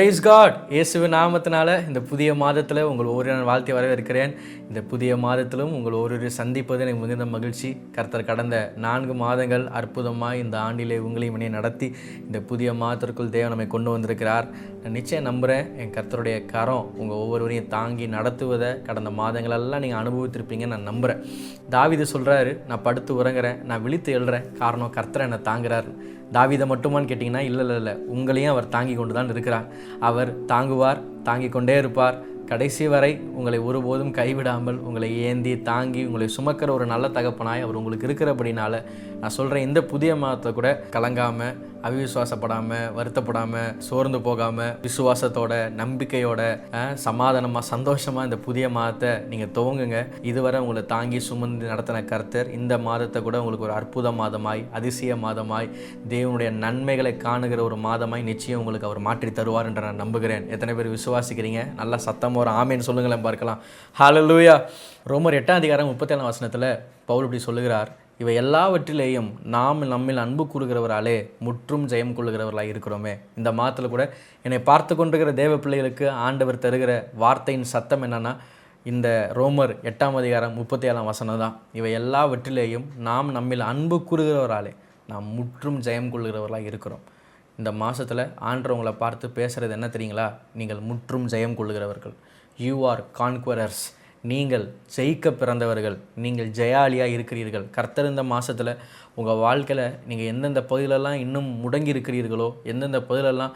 Price God இயேசுவ நாமத்தினால இந்த புதிய மாதத்தில் உங்கள் ஒவ்வொரு நான் வாழ்த்தி வரவேற்கிறேன். இந்த புதிய மாதத்திலும் உங்கள் ஒவ்வொரு சந்திப்பது எனக்கு மிகுந்த மகிழ்ச்சி. கர்த்தர் கடந்த நான்கு மாதங்கள் அற்புதமாக இந்த ஆண்டிலே உங்களையும் இணைய நடத்தி இந்த புதிய மாதத்திற்குள் தேவன் நம்மை கொண்டு வந்திருக்கிறார். நான் நிச்சயம் நம்புகிறேன் என் கர்த்தருடைய கரம் உங்கள் ஒவ்வொருவரையும் தாங்கி நடத்துவதை கடந்த மாதங்களெல்லாம் நீங்கள் அனுபவித்திருப்பீங்கன்னு நான் நம்புகிறேன் தாவிது சொல்கிறாரு நான் படுத்து உறங்குறேன் நான் விழித்து எழுறேன். காரணம் கர்த்தரை என்னை தாங்குறாரு. தாவிதை மட்டுமான்னு கேட்டிங்கன்னா இல்லை இல்லை இல்லை. உங்களையும் அவர் தாங்கி கொண்டு தான் இருக்கிறார். அவர் தாங்குவார் தாங்கி கொண்டே இருப்பார். கடைசி வரை உங்களை ஒருபோதும் கைவிடாமல் உங்களை ஏந்தி தாங்கி உங்களை சுமக்கிற ஒரு நல்ல தகப்பனாய் அவர் உங்களுக்கு இருக்கிறபடினால நான் சொல்கிறேன் இந்த புதிய மாதத்தை கூட கலங்காமல் அவிசுவாசப்படாமல் வருத்தப்படாமல் சோர்ந்து போகாமல் விசுவாசத்தோட நம்பிக்கையோட சமாதானமாக சந்தோஷமாக இந்த புதிய மாதத்தை நீங்கள் துவங்குங்க. இதுவரை உங்களை தாங்கி சுமந்து நடத்தின கர்த்தர் இந்த மாதத்தை கூட உங்களுக்கு ஒரு அற்புத மாதமாய் அதிசய மாதமாய் தேவனுடைய நன்மைகளை காணுகிற ஒரு மாதமாய் நிச்சயம் உங்களுக்கு அவர் மாற்றி தருவார் என்று நான் நம்புகிறேன். எத்தனை பேர் விசுவாசிக்கிறீங்க? நல்லா சத்தமாக ஒரு ஆமேன்னு சொல்லுங்களேன் பார்க்கலாம். ஹாலலூயா ரோமர் எட்டாம் அதிகாரம் முப்பத்தேழாம் வசனத்தில் பவுல் இப்படி சொல்லுகிறார் இவை எல்லாவற்றிலேயும் நாம் நம்மில் அன்பு கூறுகிறவராலே முற்றும் ஜெயம் கொள்ளுகிறவர்களாக இருக்கிறோமே. இந்த மாதத்தில் கூட என்னை பார்த்து கொண்டிருக்கிற தேவ பிள்ளைகளுக்கு ஆண்டவர் தருகிற வார்த்தையின் சத்தம் என்னென்னா இந்த ரோமர் எட்டாம் அதிகாரம் முப்பத்தி ஏழாம் வசனம் தான். இவை எல்லாவற்றிலேயும் நாம் நம்மில் அன்பு கூறுகிறவராலே நாம் முற்றும் ஜெயம் கொள்ளுகிறவர்களாக இருக்கிறோம். இந்த மாதத்தில் ஆண்டவங்களை பார்த்து பேசுகிறது என்ன தெரியுங்களா? நீங்கள் முற்றும் ஜெயம் கொள்ளுகிறவர்கள். யூ ஆர் கான்குவரர்ஸ் நீங்கள் ஜெயிக்க பிறந்தவர்கள் நீங்கள் ஜெயாலியாக இருக்கிறீர்கள். கர்த்தர் இந்த மாதத்தில் உங்கள் வாழ்க்கையில் நீங்கள் எந்தெந்த பகுதியிலெல்லாம் இன்னும் முடங்கி இருக்கிறீர்களோ எந்தெந்த பகுதியிலெல்லாம்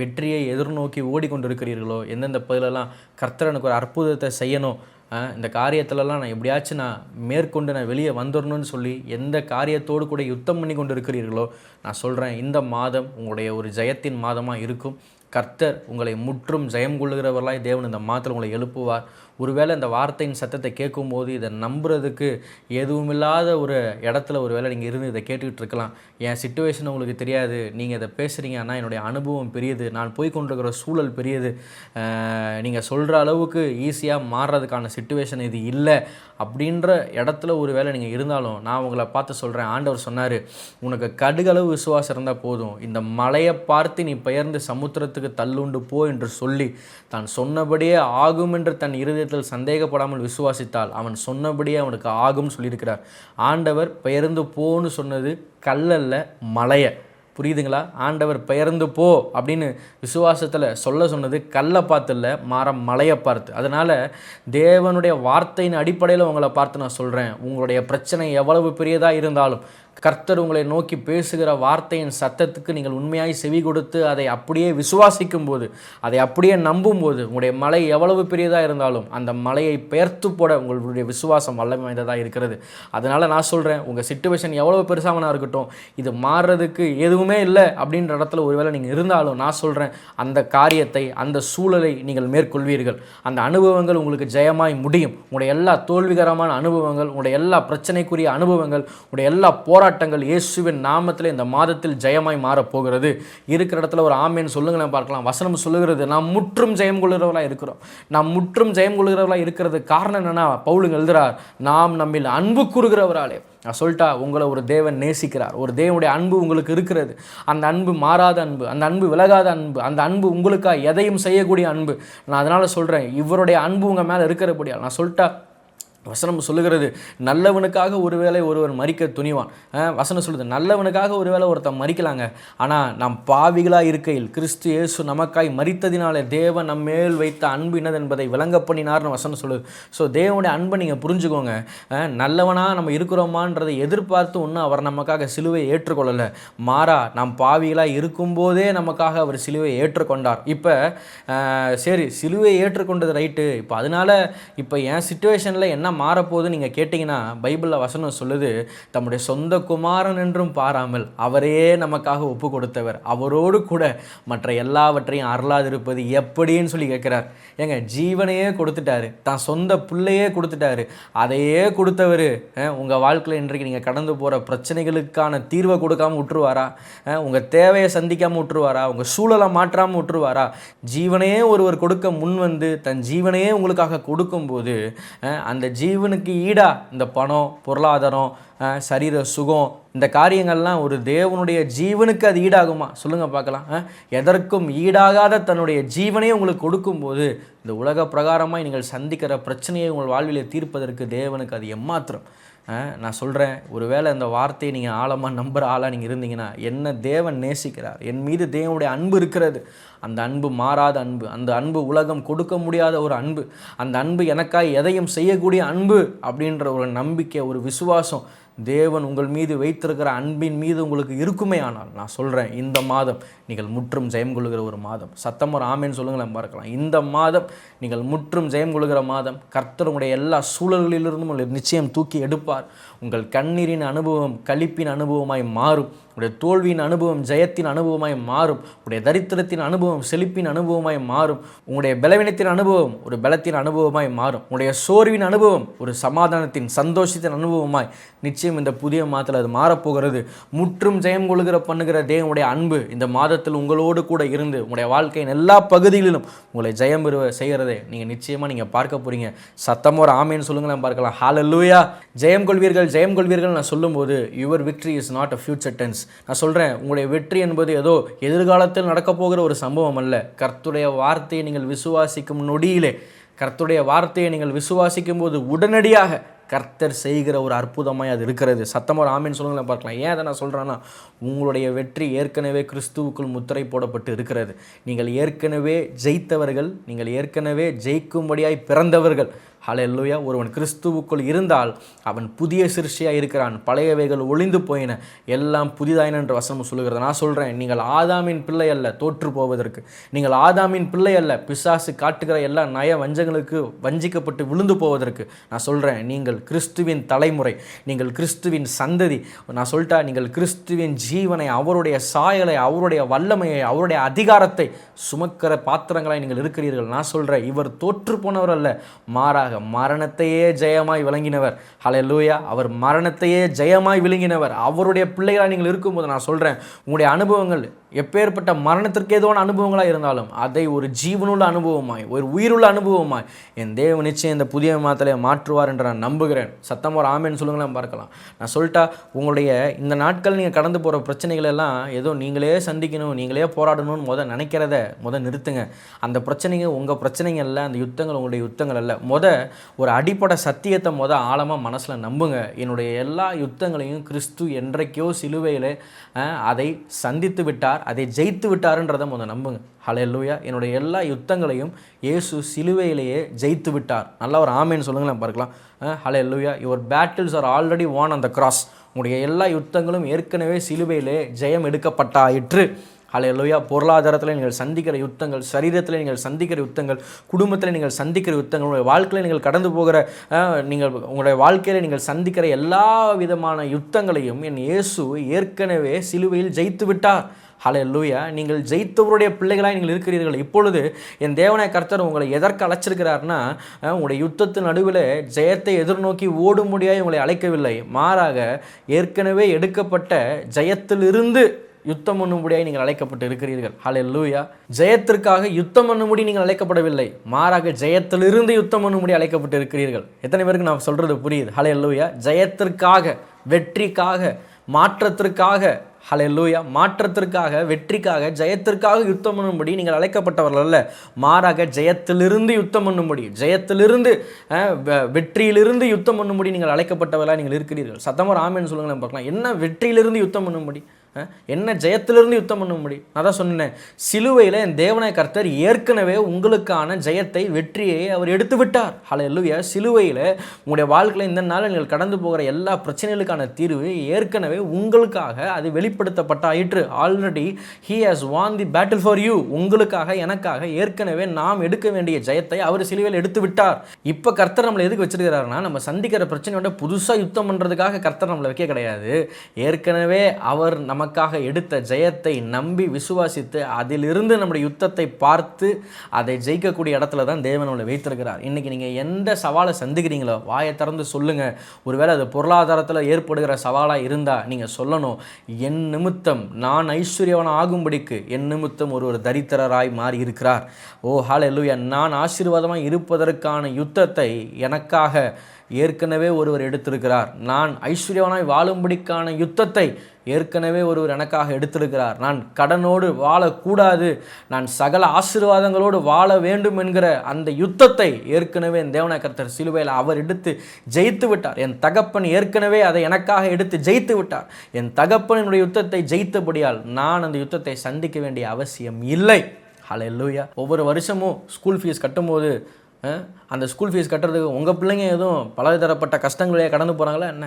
வெற்றியை எதிர்நோக்கி ஓடிக்கொண்டிருக்கிறீர்களோ எந்தெந்த பகுதியிலெல்லாம் கர்த்தர் எனக்கு ஒரு அற்புதத்தை செய்யணும் ஆஹ் இந்த காரியத்திலலாம் நான் எப்படியாச்சும் நான் மேற்கொண்டு நான் வெளியே வந்துடணும்னு சொல்லி எந்த காரியத்தோடு கூட யுத்தம் பண்ணி கொண்டு இருக்கிறீர்களோ நான் சொல்கிறேன் இந்த மாதம் உங்களுடைய ஒரு ஜெயத்தின் மாதமாக இருக்கும். கர்த்தர் உங்களை முற்றும் ஜெயம் கொள்ளுகிறவர்களாய் தேவன் இந்த மாதத்தில் உங்களை எழுப்புவார். ஒருவேளை இந்த வார்த்தையின் சத்தத்தை கேட்கும்போது இதை நம்புறதுக்கு எதுவுமில்லாத ஒரு இடத்துல ஒரு வேளை நீங்கள் இருந்து இதை கேட்டுக்கிட்டு இருக்கலாம். என் சுச்சுவேஷன் உங்களுக்கு தெரியாது. நீங்கள் இதை பேசுகிறீங்க ஆனால் என்னுடைய அனுபவம் பெரியது. நான் போய் கொண்டிருக்கிற சூழல் பெரியது. நீங்கள் சொல்கிற அளவுக்கு ஈஸியாக மாறுறதுக்கான சுச்சுவேஷன் இது இல்லை. அப்படின்ற இடத்துல ஒரு வேளை நீங்கள் இருந்தாலும் நான் உங்களை பார்த்து சொல்கிறேன் ஆண்டவர் சொன்னார் உனக்கு கடுகளவு விசுவாசம் இருந்தால் போதும். இந்த மலையை பார்த்து நீ பெயர்ந்து சமுத்திரத்துக்கு தள்ளுண்டு போ என்று சொல்லி தான் சொன்னபடியே ஆகும் என்று தன் இருதயத்தில் சந்தேகப்படாமல் விசுவாசித்தால் அவன் சொன்னபடியே அவனுக்கு ஆகும்னு சொல்லியிருக்கிறார். ஆண்டவர் பெயர்ந்து போன்னு சொன்னது கல்லல்ல மலையை. புரியுதுங்களா? ஆண்டவர் பெயர்ந்து போ அப்படின்னு விசுவாசத்தில் சொல்ல சொன்னது கல்லை பார்த்து இல்லை மாற மலையை பார்த்து. அதனால் தேவனுடைய வார்த்தையின் அடிப்படையில் உங்களை பார்த்து நான் சொல்கிறேன் உங்களுடைய பிரச்சனை எவ்வளவு பெரியதாக இருந்தாலும் கர்த்தர் உங்களை நோக்கி பேசுகிற வார்த்தையின் சத்தத்துக்கு நீங்கள் உண்மையாய் செவி கொடுத்து அதை அப்படியே விசுவாசிக்கும் போது அதை அப்படியே நம்பும்போது உங்களுடைய மலை எவ்வளவு பெரியதாக இருந்தாலும் அந்த மலையை பெயர்த்து போட உங்களுடைய விசுவாசம் வல்லமை வாய்ந்ததாக இருக்கிறது. அதனால் நான் சொல்கிறேன் உங்கள் சுச்சுவேஷன் எவ்வளவு பெருசாகனா இருக்கட்டும் இது மாறுறதுக்கு எதுவுமே இல்லை அப்படின்ற இடத்துல ஒருவேளை நீங்கள் இருந்தாலும் நான் சொல்கிறேன் அந்த காரியத்தை அந்த சூழலை நீங்கள் மேற்கொள்வீர்கள். அந்த அனுபவங்கள் உங்களுக்கு ஜெயமாய் முடியும். உங்களுடைய எல்லா தோல்விகரமான அனுபவங்கள் உங்களுடைய எல்லா பிரச்சனைக்குரிய அனுபவங்கள் உங்களுடைய எல்லா போராட்டங்கள் இயேசுவின் நாமத்தில் இந்த மாதத்தில் ஜெயமாய் மாறப்போகிறது. இருக்கிற இடத்துல ஒரு ஆமேன்னு சொல்லுங்களேன் பார்க்கலாம். வசனம் சொல்லுகிறது நாம் முற்றும் ஜெயம் கொள்கிறவர்களாக இருக்கிறோம். நாம் முற்றும் ஜெயம் கொள்கிறவர்களாக இருக்கிறது காரணம் என்னென்னா பவுலுங்க எழுதுகிறார் நாம் நம்மில் அன்பு கூறுகிறவராலே. நான் சொல்லிட்டா உங்களை ஒரு தேவன் நேசிக்கிறார். ஒரு தேவனுடைய அன்பு உங்களுக்கு இருக்கிறது. அந்த அன்பு மாறாத அன்பு அந்த அன்பு விலகாத அன்பு அந்த அன்பு உங்களுக்காக எதையும் செய்யக்கூடிய அன்பு. நான் அதனால் சொல்கிறேன் இவருடைய அன்பு உங்கள் மேலே இருக்கிறபடியால். நான் சொல்லிட்டா வசனம் சொல்லுகிறது நல்லவனுக்காக ஒருவேளை ஒருவர் மறிக்க துணிவான். வசனம் சொல்லுது நல்லவனுக்காக ஒருவேளை ஒருத்தன் மறிக்கலாங்க ஆனால் நாம் பாவிகளாக இருக்கையில் கிறிஸ்து இயேசு நமக்காய் மறித்ததினாலே தேவன் நம் மேல் வைத்த அன்பு என்னது என்பதை விளங்க பண்ணினார்னு வசனம் சொல்லுது. ஸோ தேவனுடைய அன்பை நீங்கள் புரிஞ்சுக்கோங்க. நல்லவனாக நம்ம இருக்கிறோமான்றதை எதிர்பார்த்து ஒன்றும் அவர் நமக்காக சிலுவை ஏற்றுக்கொள்ளலை. மாறா நாம் பாவிகளாக இருக்கும்போதே நமக்காக அவர் சிலுவை ஏற்றுக்கொண்டார். இப்போ சரி சிலுவை ஏற்றுக்கொண்டது ரைட்டு இப்போ அதனால இப்போ என் சுச்சுவேஷனில் என்ன மாறப்போகுது. நீங்கள் கேட்டிங்கன்னா பைபிளில் வசனம் சொல்லுது தம்முடைய சொந்த குமாரன் என்றும் பாராமல் அவரே நமக்காக ஒப்பு கொடுத்தவர் அவரோடு கூட மற்ற எல்லாவற்றையும் அருளாதிருப்பது எப்படின்னு சொல்லி கேட்குறார். ஏங்க ஜீவனையே கொடுத்துட்டாரு. தான் சொந்த பிள்ளையே கொடுத்துட்டாரு. அதையே கொடுத்தவர் உங்கள் வாழ்க்கையில் இன்றைக்கு நீங்கள் கடந்து போகிற பிரச்சனைகளுக்கான தீர்வை கொடுக்காம விட்டுருவாரா? உங்கள் தேவையை சந்திக்காமல் விட்டுருவாரா? உங்கள் சூழலை மாற்றாமல் விட்டுருவாரா? ஜீவனையே ஒருவர் கொடுக்க முன் வந்து தன் ஜீவனையே உங்களுக்காக கொடுக்கும்போது அஹ், அந்த ஜீவனுக்கு ஈடாக இந்த பணம் பொருளாதாரம் சரீர சுகம் இந்த காரியங்கள்லாம் ஒரு தேவனுடைய ஜீவனுக்கு அது ஈடாகுமா? சொல்லுங்கள் பார்க்கலாம். எதற்கும் ஈடாகாத தன்னுடைய ஜீவனையே உங்களுக்கு கொடுக்கும்போது இந்த உலக பிரகாரமாக நீங்கள் சந்திக்கிற பிரச்சனையை உங்கள் வாழ்விலே தீர்ப்பதற்கு தேவனுக்கு அது எம்மாத்திரம்? நான் சொல்கிறேன் ஒருவேளை இந்த வார்த்தையை நீங்கள் ஆழமாக நம்புகிற ஆளாக நீங்கள் இருந்தீங்கன்னா என்ன தேவன் நேசிக்கிறார்? என் மீது தேவனுடைய அன்பு இருக்கிறது. அந்த அன்பு மாறாத அன்பு அந்த அன்பு உலகம் கொடுக்க முடியாத ஒரு அன்பு. அந்த அன்பு எனக்காய் எதையும் செய்யக்கூடிய அன்பு அப்படின்ற ஒரு நம்பிக்கை ஒரு விசுவாசம் தேவன் உங்கள் மீது வைத்திருக்கிற அன்பின் மீது உங்களுக்கு இருக்குமே ஆனால் நான் சொல்கிறேன் இந்த மாதம் நீங்கள் முற்றும் ஜெயம் கொள்கிற ஒரு மாதம். சத்தம் ஒரு ஆமேன்னு சொல்லுங்களேன் பார்க்கலாம். இந்த மாதம் நீங்கள் முற்றும் ஜெயம் கொள்கிற மாதம் கர்த்தருடைய எல்லா சூழல்களிலிருந்தும் உங்களை நிச்சயம் தூக்கி எடுப்பார். உங்கள் கண்ணீரின் அனுபவம் களிப்பின் அனுபவமாய் மாறும். உடைய தோல்வியின் அனுபவம் ஜெயத்தின் அனுபவமாய் மாறும். உடைய தரித்திரத்தின் அனுபவம் செழிப்பின் அனுபவமாய் மாறும். உங்களுடைய பலவீனத்தின் அனுபவம் ஒரு பலத்தின் அனுபவமாய் மாறும். உடைய சோர்வின் அனுபவம் ஒரு சமாதானத்தின் சந்தோஷத்தின் அனுபவமாய் நிச்சயம் இந்த புதிய மாதத்தில் அது மாறப்போகிறது. முற்றும் ஜெயம் கொள்கிற பண்ணுகிற தேவனுடைய அன்பு இந்த மாதத்தில் உங்களோடு கூட இருந்து உங்களுடைய வாழ்க்கையின் எல்லா பகுதிகளிலும் உங்களை ஜெயம் பெறுவ செய்கிறதை நீங்கள் நிச்சயமாக நீங்கள் பார்க்க போகிறீங்க சத்தம் ஒரு ஆமைன்னு சொல்லுங்களேன் பார்க்கலாம். ஹalleluya ஜெயம் கொள்வீர்கள் ஜெயம் கொள்வீர்கள் நான் சொல்லும்போது your victory is not a future tense நான் சொல்கிறேன் உங்களுடைய வெற்றி என்பது ஏதோ எதிர்காலத்தில் நடக்கப் போகிற ஒரு சம்பவம் அல்ல. கர்த்துடைய வார்த்தையை நீங்கள் விசுவாசிக்கும் நொடியிலே கர்த்துடைய வார்த்தையை நீங்கள் விசுவாசிக்கும் போது உடனடியாக கர்த்தர் செய்கிற ஒரு அற்புதமாய் அது இருக்கிறது. சத்தமாக ஒரு ஆமீன் சொல்லுங்களேன் பார்க்கலாம். ஏன் அதை நான் சொல்கிறேன்னா உங்களுடைய வெற்றி ஏற்கனவே கிறிஸ்துவுக்குள் முத்திரை போடப்பட்டு இருக்கிறது. நீங்கள் ஏற்கனவே ஜெயித்தவர்கள் நீங்கள் ஏற்கனவே ஜெயிக்கும்படியாய் பிறந்தவர்கள். ஹலெல்லுயா ஒருவன் கிறிஸ்துவுக்குள் இருந்தால் அவன் புதிய சிருஷ்டியாக இருக்கிறான். பழையவைகள் ஒளிந்து போயின. எல்லாம் புதிதாயின என்ற வசனம் சொல்லுகிறது. நான் சொல்கிறேன் நீங்கள் ஆதாமின் பிள்ளை அல்ல தோற்று போவதற்கு. நீங்கள் ஆதாமின் பிள்ளை அல்ல பிசாசு காட்டுகிற எல்லா நய வஞ்சங்களுக்கு வஞ்சிக்கப்பட்டு விழுந்து போவதற்கு. நான் சொல்கிறேன் நீங்கள் கிறிஸ்துவின் தலைமுறை நீங்கள் கிறிஸ்துவின் சந்ததி. நான் சொல்லிட்டா நீங்கள் கிறிஸ்துவின் ஜீவனை அவருடைய சாயலை அவருடைய வல்லமையை அவருடைய அதிகாரத்தை சுமக்கிற பாத்திரங்களாக நீங்கள் இருக்கிறீர்கள். நான் சொல்கிறேன் இவர் தோற்று போனவர் அல்ல மாறாக மரணத்தையே ஜெயமாய் விளங்கினவர். ஹalleluya அவர் மரணத்தையே ஜெயமாய் விளங்கினவர் அவருடைய பிள்ளைகளாக நீங்கள் இருக்கும்போது நான் சொல்கிறேன் உங்களுடைய அனுபவங்கள் எப்பேற்பட்ட மரணத்திற்கு ஏதோன அனுபவங்களாக இருந்தாலும் அதை ஒரு ஜீவனுள்ள அனுபவமாய் ஒரு உயிருள்ள அனுபவமாய் என் தேவ நிச்சயம் இந்த புதிய மாதத்திலே மாற்றுவார் என்று நான் நம்புகிறேன். சத்தம் ஒரு ஆமேன்னு சொல்லுங்களேன் பார்க்கலாம். நான் சொல்லிட்டா உங்களுடைய இந்த நாட்கள் நீங்கள் கடந்து போகிற பிரச்சனைகள் எல்லாம் ஏதோ நீங்களே சந்திக்கணும் நீங்களே போராடணும்னு முத நினைக்கிறத முத நிறுத்துங்க. அந்த பிரச்சனைங்க உங்கள் பிரச்சனைங்க அல்ல அந்த யுத்தங்கள் உங்களுடைய யுத்தங்கள் அல்ல. முத ஒரு அடிப்படை சத்தியத்தை முத ஆழமாக மனசில் நம்புங்க. என்னுடைய எல்லா யுத்தங்களையும் கிறிஸ்து என்றைக்கோ சிலுவையில் அதை சந்தித்து விட்டார். அதை ஜெயித்து விட்டாருன்றதை முதல் நம்புங்க. ஹalleluya. என்னுடைய எல்லா யுத்தங்களையும் இயேசு சிலுவையிலேயே ஜெயித்து விட்டார். நல்ல ஒரு ஆமேன்னு சொல்லுங்களேன் பார்க்கலாம். ஹalleluya. Your battles are already won அந்த கிராஸ் உங்களுடைய எல்லா யுத்தங்களும் ஏற்கனவே சிலுவையிலே ஜெயம் எடுக்கப்பட்டாயிற்று. லூயா பொருளாதாரத்தில் நீங்கள் சந்திக்கிற யுத்தங்கள் சரீரத்தில் நீங்கள் சந்திக்கிற யுத்தங்கள் குடும்பத்தில் நீங்கள் சந்திக்கிற யுத்தங்கள் உங்களுடைய வாழ்க்கையில் நீங்கள் கடந்து போகிற நீங்கள் உங்களுடைய வாழ்க்கையில் நீங்கள் சந்திக்கிற எல்லா விதமான யுத்தங்களையும் என் இயேசு ஏற்கனவே சிலுவையில் ஜெயித்து விட்டார். ஹalleluya. நீங்கள் ஜெயித்தவருடைய பிள்ளைகளாக நீங்கள் இருக்கிறீர்கள். இப்பொழுது என் தேவனாய கர்த்தர் உங்களை எதற்கு அழைச்சிருக்கிறார்னா உங்களுடைய யுத்தத்தின் நடுவில் ஜெயத்தை எதிர்நோக்கி ஓடும் முடியாது உங்களை அழைக்கவில்லை. மாறாக ஏற்கனவே எடுக்கப்பட்ட ஜெயத்திலிருந்து யுத்தம் பண்ணும்படியாய் நீங்கள் அழைக்கப்பட்டு இருக்கிறீர்கள். ஹalleluya. ஜெயத்திற்காக யுத்தம் பண்ணும்படி நீங்கள் அழைக்கப்படவில்லை. மாறாக ஜெயத்திலிருந்து யுத்தம் பண்ணும்படி அழைக்கப்பட்டு இருக்கிறீர்கள். எத்தனை பேருக்கு நான் சொல்கிறது புரியுது? ஹalleluya. ஜெயத்திற்காக வெற்றிக்காக மாற்றத்திற்காக ஹலெல்லூயா மாற்றத்திற்காக வெற்றிக்காக ஜெயத்திற்காக யுத்தம் பண்ணும்படி நீங்கள் அழைக்கப்பட்டவர்கள் அல்ல. மாறாக ஜெயத்திலிருந்து யுத்தம் பண்ணும்படி ஜெயத்திலிருந்து வெ- வெற்றியிலிருந்து யுத்தம் பண்ணும்படி நீங்கள் அழைக்கப்பட்டவர்களாக நீங்கள் இருக்கிறீர்கள். சத்தமர் ஆமேன்னு சொல்லுங்களேன் பார்க்கலாம். என்ன வெற்றியிலிருந்து யுத்தம் பண்ணும்படி? என்ன ஜெயத்திலிருந்து யுத்தம் பண்ணும்படி நான் தான் சொன்னேன் சிலுவையில் என் தேவனாய் கர்த்தர் ஏற்கனவே உங்களுக்கான ஜெயத்தை வெற்றியை அவர் எடுத்து விட்டார். ஹalleluya சிலுவையில் உங்களுடைய வாழ்க்கையில் இந்த நாள் நீங்கள் கடந்து போகிற எல்லா பிரச்சனைகளுக்கான தீர்வு ஏற்கனவே உங்களுக்காக அது வெளிப்படுத்தப்பட்டாயிற்று. Already he has won the battle for you உங்களுக்காக எனக்காக ஏற்கனவே நாம் எடுக்க வேண்டிய ஜெயத்தை அவர் சிலுவையில் எடுத்து விட்டார். இப்போ கர்த்தர் நம்மளை எதுக்கு வச்சிருக்கிறாருன்னா நம்ம சந்திக்கிற பிரச்சனையோட புதுசாக யுத்தம் பண்ணுறதுக்காக கர்த்தர் நம்மளை வைக்க கிடையாது. ஏற்கனவே அவர் நம்ம நமக்காக எடுத்த ஜெயத்தை நம்பி விசுவாசித்து அதிலிருந்து நம்முடைய யுத்தத்தை பார்த்து அதை ஜெயிக்கக்கூடிய இடத்துல தான் தேவன் நம்மளை வைத்திருக்கிறார். இன்றைக்கி நீங்கள் எந்த சவாலை சந்திக்கிறீங்களோ வாயை திறந்து சொல்லுங்கள் ஒருவேளை அது பொருளாதாரத்தில் ஏற்படுகிற சவாலாக இருந்தால் நீங்கள் சொல்லணும். என் நிமித்தம் நான் ஐஸ்வர்யவன் ஆகும்படிக்கு என் நிமித்தம் ஒரு ஒரு தரித்திரராய் மாறி இருக்கிறார். ஓ ஹalleluya நான் ஆசீர்வாதமாக இருப்பதற்கான யுத்தத்தை எனக்காக ஏற்கனவே ஒருவர் எடுத்திருக்கிறார். நான் ஐஸ்வர்யவனாய் வாழும்படிக்கான யுத்தத்தை ஏற்கனவே ஒருவர் எனக்காக எடுத்திருக்கிறார். நான் கடனோடு வாழக்கூடாது. நான் சகல ஆசீர்வாதங்களோடு வாழ வேண்டும் என்கிற அந்த யுத்தத்தை ஏற்கனவே என் தேவன கர்த்தர் சிலுவையில் அவர் எடுத்து ஜெயித்து விட்டார். என் தகப்பன் ஏற்கனவே அதை எனக்காக எடுத்து ஜெயித்து விட்டார். என் தகப்பனினுடைய யுத்தத்தை ஜெயித்தபடியால் நான் அந்த யுத்தத்தை சந்திக்க வேண்டிய அவசியம் இல்லை. ஹalleluya ஒவ்வொரு வருஷமும் ஸ்கூல் ஃபீஸ் கட்டும்போது அந்த ஸ்கூல் ஃபீஸ் கட்டுறதுக்கு உங்கள் பிள்ளைங்க எதுவும் பலதரப்பட்ட கஷ்டங்களே கடந்து போகிறாங்களா என்ன?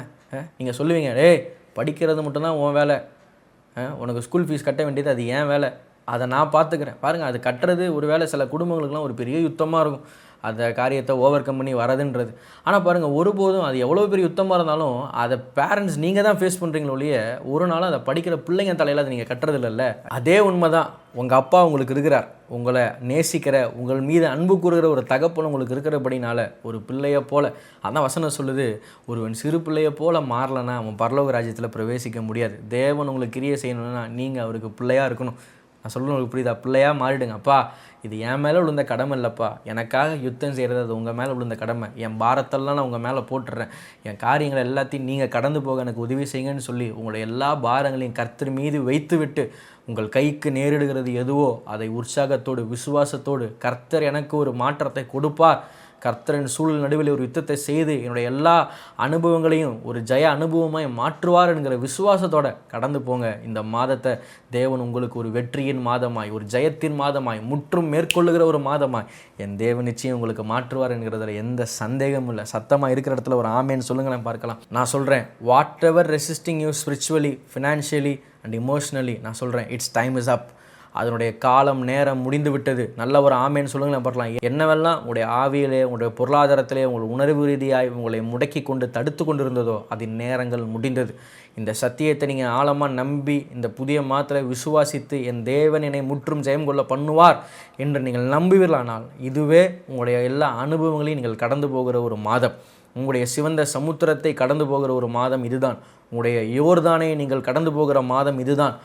நீங்கள் சொல்லுவீங்க டேய் படிக்கிறது மட்டும்தான் உன் வேலை. உனக்கு ஸ்கூல் ஃபீஸ் கட்ட வேண்டியது அது ஏன் வேலை. அதை நான் பார்த்துக்கிறேன். பாருங்கள் அது கட்டுறது ஒரு வேளை சில குடும்பங்களுக்குலாம் ஒரு பெரிய யுத்தமாக இருக்கும். அந்த காரியத்தை ஓவர் கம் பண்ணி வரதுன்றது ஆனால் பாருங்கள் ஒருபோதும் அது எவ்வளோ பெரிய யுத்தமாக இருந்தாலும் அதை பேரண்ட்ஸ் நீங்கள் தான் ஃபேஸ் பண்ணுறீங்களோ ஒழிய ஒரு நாளும் அதை படிக்கிற பிள்ளைங்க தலையில் அதை நீங்கள் கட்டுறது இல்லைல்ல அதே உண்மை தான் உங்கள் அப்பா உங்களுக்கு இருக்கிறார். உங்களை நேசிக்கிற உங்கள் மீது அன்பு கூறுகிற ஒரு தகப்பன் உங்களுக்கு இருக்கிறபடினால ஒரு பிள்ளையை போல அதான் வசனம் சொல்லுது ஒருவன் சிறு பிள்ளையை போல மாறலன்னா அவன் பரலோக ராஜ்யத்தில் பிரவேசிக்க முடியாது. தேவன் உங்களுக்கு கிரியை செய்யணும்னா நீங்கள் அவருக்கு பிள்ளையாக இருக்கணும். நான் சொல்கிறேன் உங்களுக்கு புரியுதா? பிள்ளையாக மாறிடுங்க. அப்பா இது என் மேலே விழுந்த கடமை இல்லைப்பா. எனக்காக யுத்தம் செய்கிறது அது உங்கள் மேலே விழுந்த கடமை. என் பாரத்தெல்லாம் நான் உங்கள் மேலே போட்டுடுறேன். என் காரியங்களை எல்லாத்தையும் நீங்கள் கடந்து போக எனக்கு உதவி செய்யுங்கன்னு சொல்லி உங்களுடைய எல்லா பாரங்களையும் கர்த்தர் மீது வைத்து விட்டு உங்கள் கைக்கு நேரிடுகிறது எதுவோ அதை உற்சாகத்தோடு விசுவாசத்தோடு கர்த்தர் எனக்கு ஒரு மாற்றத்தை கொடுப்பார். கர்த்தரின் சூழல் நடுவில் ஒரு யுத்தத்தை செய்து என்னுடைய எல்லா அனுபவங்களையும் ஒரு ஜெய அனுபவமாய் மாற்றுவார் என்கிற விசுவாசத்தோட கடந்து போங்க. இந்த மாதத்தை தேவன் உங்களுக்கு ஒரு வெற்றியின் மாதமாய் ஒரு ஜெயத்தின் மாதமாய் முற்றும் மேற்கொள்ளுகிற ஒரு மாதமாய் என் தேவன் நிச்சயம் உங்களுக்கு மாற்றுவார் என்கிறதுல எந்த சந்தேகமும் இல்லை. சத்தமாக இருக்கிற இடத்துல ஒரு ஆமேன்னு சொல்லுங்களேன் பார்க்கலாம். நான் சொல்கிறேன் whatever resisting you spiritually financially and emotionally நான் சொல்கிறேன் இட்ஸ் டைம் இஸ் அப் அதனுடைய காலம் நேரம் முடிந்து விட்டது. நல்ல ஒரு ஆமேன்னு சொல்லுங்களேன் பார்க்கலாம். என்னவெல்லாம் உங்களுடைய ஆவியிலே உங்களுடைய பொருளாதாரத்திலே உங்கள் உணர்வு ரீதியாய் உங்களை முடக்கி கொண்டு தடுத்து கொண்டிருந்ததோ அதன் நேரங்கள் முடிந்தது. இந்த சத்தியத்தை நீங்கள் ஆழமாக நம்பி இந்த புதிய மாத்திரை விசுவாசித்து என் தேவன் என்னை முற்றும் ஜெயம் கொள்ள பண்ணுவார் என்று நீங்கள் நம்புவீர்களானால் இதுவே உங்களுடைய எல்லா அனுபவங்களையும் நீங்கள் கடந்து போகிற ஒரு மாதம். உங்களுடைய சிவந்த சமுத்திரத்தை கடந்து போகிற ஒரு மாதம் இதுதான். உங்களுடைய யோர்தானை நீங்கள் கடந்து போகிற மாதம் இதுதான்.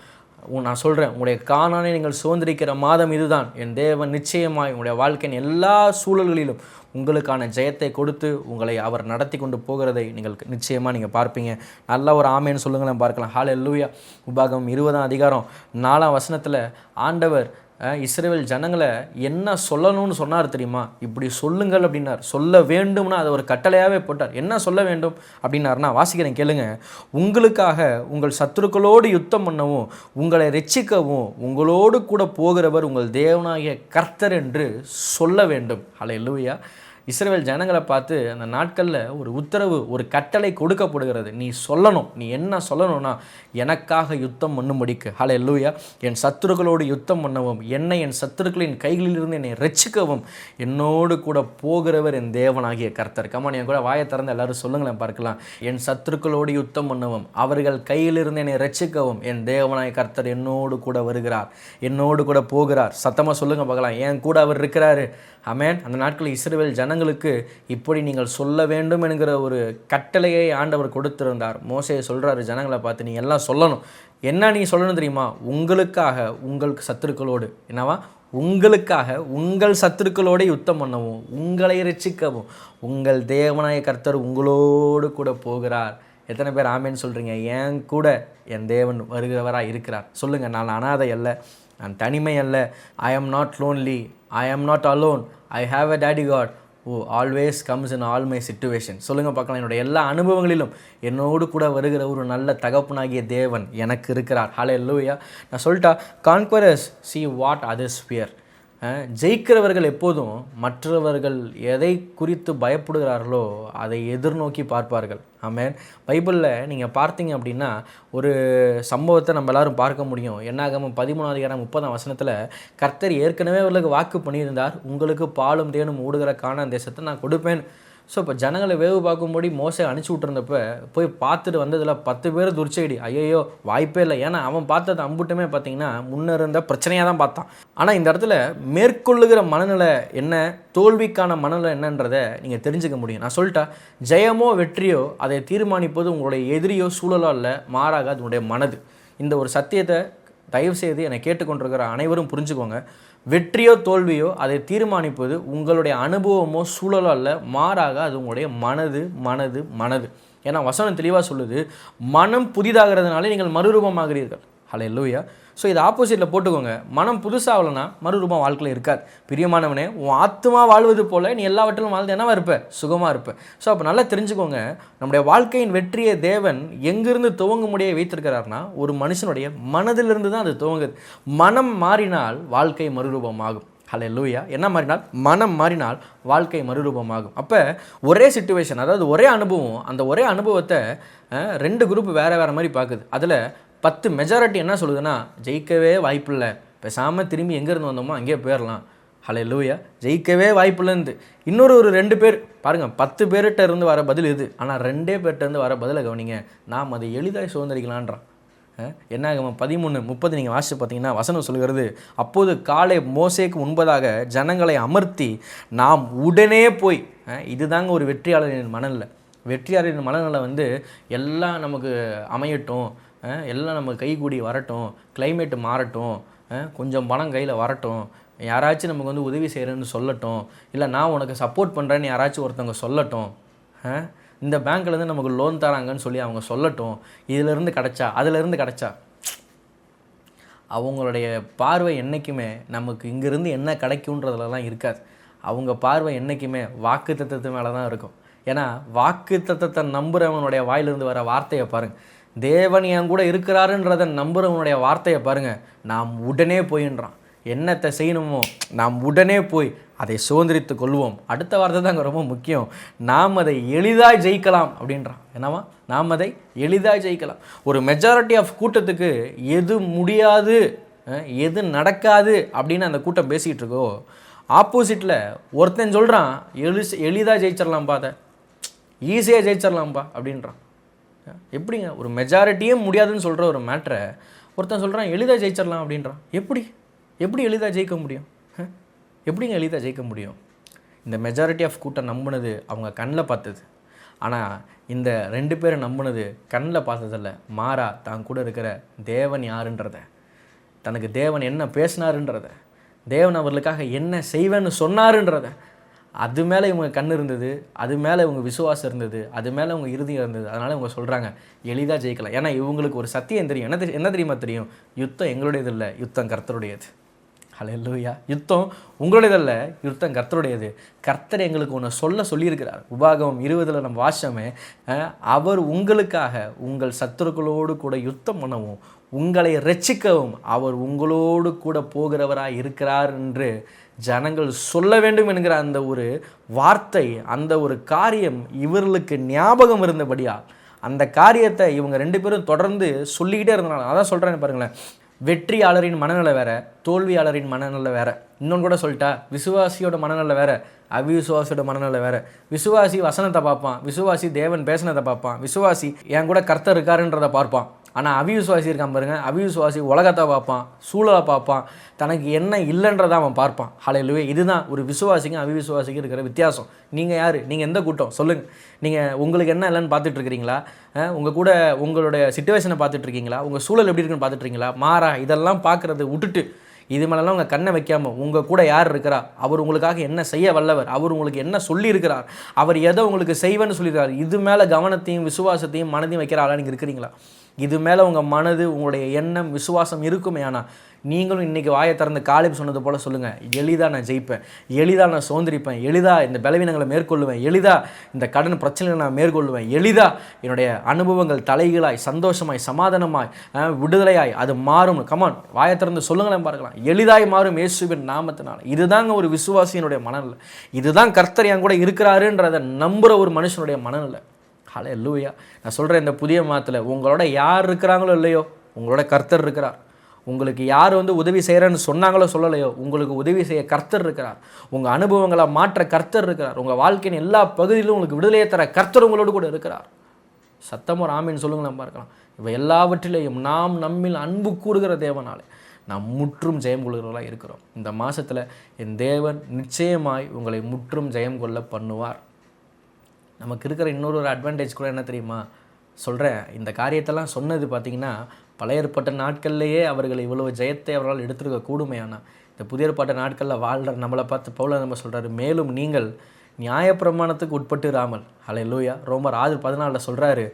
நான் சொல்கிறேன் உங்களுடைய காணானை நீங்கள் சுதந்திரிக்கிற மாதம் இதுதான். என் தேவன் நிச்சயமாய் உங்களுடைய வாழ்க்கையின் எல்லா சூழல்களிலும் உங்களுக்கான ஜெயத்தை கொடுத்து உங்களை அவர் நடத்தி கொண்டு போகிறதை நீங்கள் நிச்சயமாக நீங்கள் பார்ப்பீங்க. நல்ல ஒரு ஆமேன்னு சொல்லுங்களேன் பார்க்கலாம். ஹால் எல்லூயா உபாகம் இருபதாம் அதிகாரம் நாலாம் வசனத்தில் ஆண்டவர் இஸ்ரேல் ஜனங்களை என்ன சொல்லணும்னு சொன்னார் தெரியுமா? இப்படி சொல்லுங்கள் அப்படின்னார். சொல்ல வேண்டும்னா அதை ஒரு கட்டளையாகவே போட்டார். என்ன சொல்ல வேண்டும் அப்படின்னார்னா வாசிக்கிறேன் கேளுங்க. உங்களுக்காக உங்கள் சத்துருக்களோடு யுத்தம் பண்ணவும் உங்களை ரட்சிக்கவும் உங்களோடு கூட போகிறவர் உங்கள் தேவனாகிய கர்த்தர் என்று சொல்ல வேண்டும். ஹalleluya இஸ்ரேல் ஜனங்களை பார்த்து அந்த நாட்களில் ஒரு உத்தரவு ஒரு கட்டளை கொடுக்கப்படுகிறது. நீ சொல்லணும். நீ என்ன சொல்லணும்னா எனக்காக யுத்தம் பண்ணும்படிக்கு. ஹலே லூயா என் சத்துருக்களோடு யுத்தம் பண்ணவும் என்னை என் சத்துருக்களின் கைகளிலிருந்து என்னை ரச்சிக்கவும் என்னோடு கூட போகிறவர் என் தேவனாகிய கர்த்தர். கமான் என் கூட வாயை திறந்து எல்லாரும் சொல்லுங்களேன் பார்க்கலாம். என் சத்துருக்களோடு யுத்தம் பண்ணவும் அவர்கள் கையிலிருந்து என்னை ரச்சிக்கவும் என் தேவனாகிய கர்த்தர் என்னோடு கூட வருகிறார். என்னோடு கூட போகிறார். சத்தமாக சொல்லுங்கள் பார்க்கலாம். என் கூட அவர் இருக்கிறாரு. அமேன் அந்த நாட்களில் இஸ்ரேல் ஜனங்களுக்கு இப்படி நீங்கள் சொல்ல வேண்டும் என்கிற ஒரு கட்டளையை ஆண்டவர் கொடுத்திருந்தார். மோசையை சொல்கிறாரு ஜனங்களை பார்த்து நீ எல்லாம் சொல்லணும். என்ன நீ சொல்லணும் தெரியுமா? உங்களுக்காக உங்களுக்கு சத்துருக்களோடு. என்னவா? உங்களுக்காக உங்கள் சத்துருக்களோட யுத்தம் பண்ணவும் உங்களை ரசிக்கவும் உங்கள் தேவநாய கர்த்தர் உங்களோடு கூட போகிறார். எத்தனை பேர் ஆமேன்னு சொல்கிறீங்க என் கூட என் தேவன் வருகிறவராக இருக்கிறார். சொல்லுங்கள் நான் அனாதை அல்ல. நான் தனிமை அல்ல. ஐ ஆம் not lonely I am not alone I have a daddy God who always comes in all my situation சொல்லுங்கள் பார்க்கலாம். என்னோட எல்லா அனுபவங்களிலும் என்னோடு கூட வருகிற ஒரு நல்ல தகப்பனாகிய தேவன் எனக்கு இருக்கிறார். ஹலே லூயா நான் சொல்லிட்டா conquerors see what others fear ஜெயிக்கிறவர்கள் எப்போதும் மற்றவர்கள் எதை குறித்து பயப்படுகிறார்களோ அதை எதிர்நோக்கி பார்ப்பார்கள். ஆமேன். பைபிளில் நீங்கள் பார்த்தீங்க அப்படின்னா ஒரு சம்பவத்தை நம்ம எல்லாரும் பார்க்க முடியும். என்னாகாம பதிமூணாவது அதிகாரம் முப்பதாம் வசனத்தில் கர்த்தர் ஏற்கனவே அவர்களுக்கு வாக்கு பண்ணியிருந்தார். உங்களுக்கு பாலும் தேனும் ஊடுகிற காண தேசத்தை நான் கொடுப்பேன். ஸோ இப்போ ஜனங்களை வேவு பார்க்கும்படி மோசை அனுப்பிச்சி விட்டுருந்தப்ப போய் பார்த்துட்டு வந்ததில் பத்து பேர் துர்ச்செய்டி ஐயோ வாய்ப்பே இல்லை. ஏன்னா அவன் பார்த்தது அம்புட்டுமே பார்த்தீங்கன்னா முன்ன இருந்த பிரச்சனையாக தான் பார்த்தான். ஆனால் இந்த இடத்துல மேற்கொள்ளுகிற மனநிலை என்ன தோல்விக்கான மனநிலை என்னன்றதை நீங்கள் தெரிஞ்சுக்க முடியும். நான் சொல்லிட்டா ஜெயமோ வெற்றியோ அதை தீர்மானிப்பது உங்களுடைய எதிரியோ சூழலோ இல்லை மாறாக அதனுடைய மனது. இந்த ஒரு சத்தியத்தை தயவுசெய்து என்னை கேட்டுக்கொண்டிருக்கிற அனைவரும் புரிஞ்சுக்கோங்க. வெற்றியோ தோல்வியோ அதை தீர்மானிப்பது உங்களுடைய அனுபவமோ சூழலோ அல்ல. மாறாக அது உங்களுடைய மனது மனது மனது. ஏன்னா வசனம் தெளிவாக சொல்லுது மனம் புதிதாகிறதுனால நீங்கள் மறுரூபமாகிறீர்கள். ஹலோ லூயா ஸோ இதை ஆப்போசிட்டில் போட்டுக்கோங்க. மனம் புதுசாகலனா மறுரூபம் வாழ்க்கையில் இருக்காது. பிரியமானவனே உன் ஆத்மா வாழ்வது போல் நீ எல்லாவற்றிலும் வாழ்ந்து என்னவா இருப்ப? சுகமாக இருப்ப. ஸோ அப்போ நல்லா தெரிஞ்சுக்கோங்க. நம்முடைய வாழ்க்கையின் வெற்றியை தேவன் எங்கிருந்து துவங்க முடிய வைத்திருக்கிறார்னா ஒரு மனுஷனுடைய மனதிலிருந்து தான் அது துவங்குது. மனம் மாறினால் வாழ்க்கை மறுரூபமாகும். ஹலே லூயா என்ன மாறினால்? மனம் மாறினால் வாழ்க்கை மறுரூபமாகும். அப்போ ஒரே சுச்சுவேஷன் அதாவது ஒரே அனுபவம் அந்த ஒரே அனுபவத்தை ரெண்டு குரூப் வேறு வேறு மாதிரி பார்க்குது. அதில் பத்து மெஜாரிட்டி என்ன சொல்லுதுன்னா ஜெயிக்கவே வாய்ப்பில்லை. பேசாமல் திரும்பி எங்கேருந்து வந்தோமோ அங்கேயே போயிடலாம். ஹலே லூயா ஜெயிக்கவே வாய்ப்பில்லைந்து இன்னொரு ஒரு ரெண்டு பேர் பாருங்கள் பத்து பேர்கிட்ட இருந்து வர பதில் இது. ஆனால் ரெண்டே பேர்கிட்ட இருந்து வர பதிலை கவனிங்க. நாம் அதை எளிதாக சுதந்திரிக்கலான்றான். என்ன ஆகும்? பதிமூணு முப்பது நீங்கள் வாசித்து பார்த்தீங்கன்னா வசனம் சொல்கிறது அப்போது காலை மோசேக்கு முன்பதாக ஜனங்களை அமர்த்தி நாம் உடனே போய் இதுதாங்க ஒரு வெற்றியாளரின் மனநிலை. வெற்றியாளரின் மனநிலை வந்து எல்லாம் நமக்கு அமையட்டும். எல்லாம் நம்ம கைகூடி வரட்டும் கிளைமேட்டு மாறட்டும் கொஞ்சம் பணம் கையில் வரட்டும். யாராச்சும் நமக்கு வந்து உதவி செய்கிறேன்னு சொல்லட்டும். இல்லை நான் உனக்கு சப்போர்ட் பண்ணுறேன்னு யாராச்சும் ஒருத்தவங்க சொல்லட்டும். இந்த பேங்க்லேருந்து நமக்கு லோன் தராங்கன்னு சொல்லி அவங்க சொல்லட்டும். இதிலேருந்து கிடச்சா அதிலேருந்து கிடச்சா. அவங்களுடைய பார்வை என்றைக்குமே நமக்கு இங்கேருந்து என்ன கிடைக்குன்றதுலலாம் இருக்காது. அவங்க பார்வை என்றைக்குமே வாக்கு தத்துவத்து மேலே தான் இருக்கும். ஏன்னா வாக்கு தத்தத்தை நம்புகிறவனுடைய வாயிலிருந்து வர வார்த்தையை பாருங்கள் தேவன் என் கூட இருக்கிறாருன்றதை நம்புகிறவனுடைய வார்த்தையை பாருங்கள் நாம் உடனே போயின்றான். என்னத்தை செய்யணுமோ நாம் உடனே போய் அதை சுதந்திரித்து கொள்வோம். அடுத்த வார்த்தை தான் அங்கே ரொம்ப முக்கியம். நாம் அதை எளிதாக ஜெயிக்கலாம் அப்படின்றான். என்னவா? நாம் அதை எளிதாக ஜெயிக்கலாம். ஒரு மெஜாரிட்டி ஆஃப் கூட்டத்துக்கு எது முடியாது எது நடக்காது அப்படின்னு அந்த கூட்டம் பேசிகிட்டு இருக்கோ ஆப்போசிட்டில் ஒருத்தன் சொல்கிறான் எளி எளிதாக ஜெயிச்சிடலாம்ப்பா அதை. ஈஸியாக ஜெயிச்சிடலாம்ப்பா அப்படின்றான். எப்படிங்க? ஒரு மெஜாரிட்டியே முடியாதுன்னு சொல்கிற ஒரு மேட்ரை ஒருத்தன் சொல்கிறான் எளிதாக ஜெயிச்சிடலாம் அப்படின்றான். எப்படி? எப்படி எளிதாக ஜெயிக்க முடியும்? எப்படிங்க எளிதாக ஜெயிக்க முடியும்? இந்த மெஜாரிட்டி ஆஃப் கூட்டம் நம்பினது அவங்க கண்ணில் பார்த்தது. ஆனால் இந்த ரெண்டு பேரை நம்பினது கண்ணில் பார்த்ததில்ல. மாறா தான் கூட இருக்கிற தேவன் யாருன்றத. தனக்கு தேவன் என்ன பேசினாருன்றத. தேவன் அவர்களுக்காக என்ன செய்வேன்னு சொன்னாருன்றதை. அது மேலே இவங்க கண் இருந்தது அது மேலே இவங்க விசுவாசம் இருந்தது அது மேலே இவங்க இறுதியம் இருந்தது. அதனால் இவங்க சொல்கிறாங்க எளிதாக ஜெயிக்கலாம். ஏன்னா இவங்களுக்கு ஒரு சத்தியம் தெரியும். என்ன என்ன தெரியுமா தெரியும்? யுத்தம் எங்களுடையது இல்லை யுத்தம் கர்த்தருடையது. ஹalleluya. யுத்தம் உங்களுடையதல்ல யுத்தம் கர்த்தருடையது. கர்த்தர் எங்களுக்கு ஒன்று சொல்ல சொல்லியிருக்கிறார். உபாகமம் இருபதில் நம்ம வாசமே அவர் உங்களுக்காக உங்கள் சத்துருக்களோடு கூட யுத்தம் பண்ணவும் உங்களை ரட்சிக்கவும் அவர் உங்களோடு கூட போகிறவராக இருக்கிறார் என்று ஜனங்கள் சொல்ல வேண்டும் என்கிற அந்த ஒரு வார்த்தை அந்த ஒரு காரியம் இவர்களுக்கு ஞாபகம் இருந்தபடியால் அந்த காரியத்தை இவங்க ரெண்டு பேரும் தொடர்ந்து சொல்லிக்கிட்டே இருந்தனால அதான் சொல்கிறேன்னு பாருங்களேன். வெற்றியாளரின் மனநிலை வேற தோல்வியாளரின் மனநிலை வேற. இன்னொன்று கூட சொல்லிட்டா விசுவாசியோட மனநிலை வேற அவிசுவாசியோட மனநிலை வேற. விசுவாசி வசனத்தை பார்ப்பான் விசுவாசி தேவன் பேசினதை பார்ப்பான் விசுவாசி என் கூட கர்த்தர் இருக்காருன்றதை பார்ப்பான். ஆனால் அவிசுவாசி இருக்கான் பாருங்க. அவிசுவாசி உலகத்தை பார்ப்பான் சூழலை பார்ப்பான் தனக்கு என்ன இல்லைன்றதை அவன் பார்ப்பான். ஹலையிலுவே இதுதான் ஒரு விசுவாசிக்கும் அவிசுவாசிக்கு இருக்கிற வித்தியாசம். நீங்கள் யார்? நீங்கள் எந்த கூட்டம்? சொல்லுங்கள் நீங்கள் உங்களுக்கு என்ன இல்லைன்னு பார்த்துட்டு இருக்கிறீங்களா உங்கள் கூட உங்களுடைய சுச்சுவேஷனை பார்த்துட்டு இருக்கீங்களா உங்கள் சூழல் எப்படி இருக்குன்னு பார்த்துட்டு இருக்கீங்களா மாறா இதெல்லாம் பார்க்குறத விட்டுட்டு இது மேலெல்லாம் உங்கள் கண்ணை வைக்காமல் உங்கள் கூட யார் இருக்கிறா? அவர் உங்களுக்காக என்ன செய்ய வல்லவர்? அவர் உங்களுக்கு என்ன சொல்லியிருக்கிறார்? அவர் எதை உங்களுக்கு செய்வேன்னு சொல்லியிருக்கார்? இது மேலே கவனத்தையும் விசுவாசத்தையும் மனதையும் வைக்கிற ஆளாக நீங்கள் இருக்கிறீங்களா? இது மேலே உங்கள் மனது உங்களுடைய எண்ணம் விசுவாசம் இருக்குமே ஆனால் நீங்களும் இன்றைக்கி வாயை திறந்து காலிப் சொன்னது போல் சொல்லுங்கள் எளிதாக நான் ஜெயிப்பேன். எளிதாக நான் சுதந்திரிப்பேன். எளிதாக இந்த பலவீனங்களை மேற்கொள்ளுவேன். எளிதாக இந்த கடன் பிரச்சனைகளை நான் மேற்கொள்ளுவேன். எளிதாக என்னுடைய அனுபவங்கள் தலைகளாய் சந்தோஷமாய் சமாதானமாய் விடுதலையாய் அது மாறும் கமான் வாயை திறந்து சொல்லுங்களேன் பார்க்கலாம் எளிதாய் மாறும் இயேசுவின் நாமத்தினால். இதுதாங்க ஒரு விசுவாசியினுடைய மனநிலை. இதுதான் கர்த்தர் என் கூட இருக்கிறாருன்றதை நம்புகிற ஒரு மனுஷனுடைய மனநிலை. காலை லூயா நான் சொல்கிறேன் இந்த புதிய மாதத்தில் உங்களோட யார் இருக்கிறாங்களோ இல்லையோ உங்களோட கர்த்தர் இருக்கிறார். உங்களுக்கு யார் வந்து உதவி செய்கிறேன்னு சொன்னாங்களோ சொல்லலையோ உங்களுக்கு உதவி செய்ய கர்த்தர் இருக்கிறார். உங்கள் அனுபவங்களை மாற்ற கர்த்தர் இருக்கிறார். உங்கள் வாழ்க்கையின் எல்லா பகுதியிலும் உங்களுக்கு விடுதலையை தர கர்த்தர் உங்களோடு கூட இருக்கிறார். சத்தமும் ராமின்னு நம்ம பார்க்கலாம். இவை எல்லாவற்றிலேயும் நாம் நம்மில் அன்பு கூறுகிற தேவனாலே நாம் முற்றும் ஜெயம் கொள்கிறவர்களாக இருக்கிறோம். இந்த மாதத்தில் என் தேவன் நிச்சயமாய் உங்களை முற்றும் ஜெயம் கொள்ள பண்ணுவார். நமக்கு இருக்கிற இன்னொரு ஒரு அட்வான்டேஜ் கூட என்ன தெரியுமா? சொல்கிறேன் இந்த காரியத்தெல்லாம் சொன்னது பார்த்தீங்கன்னா பழைய ஏற்பட்ட நாட்கள்லேயே அவர்கள் இவ்வளவு ஜெயத்தை அவர்களால் எடுத்திருக்க கூடுமையானால் இந்த புதிய ஏற்பாட்டு நாட்களில் வாழ்கிற நம்மளை பார்த்து பவுல நம்ம சொல்கிறாரு மேலும் நீங்கள் நியாயப்பிரமாணத்துக்கு உட்பட்டு ராமல் அலை லூயா ரோமர் ஆறு பதினாலில் சொல்கிறாரு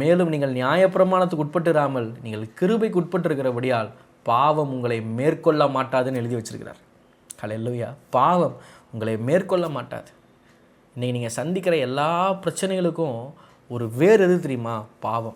மேலும் நீங்கள் நியாயப்பிரமாணத்துக்கு உட்பட்டு ராமல் நீங்கள் கிருபைக்கு உட்பட்டு இருக்கிறபடியால் பாவம் உங்களை மேற்கொள்ள மாட்டாதுன்னு எழுதி வச்சிருக்கிறார். அலை லூயா பாவம் உங்களை மேற்கொள்ள மாட்டாது. இன்றைக்கி நீங்கள் சந்திக்கிற எல்லா பிரச்சனைகளுக்கும் ஒரு வேர் எது தெரியுமா? பாவம்.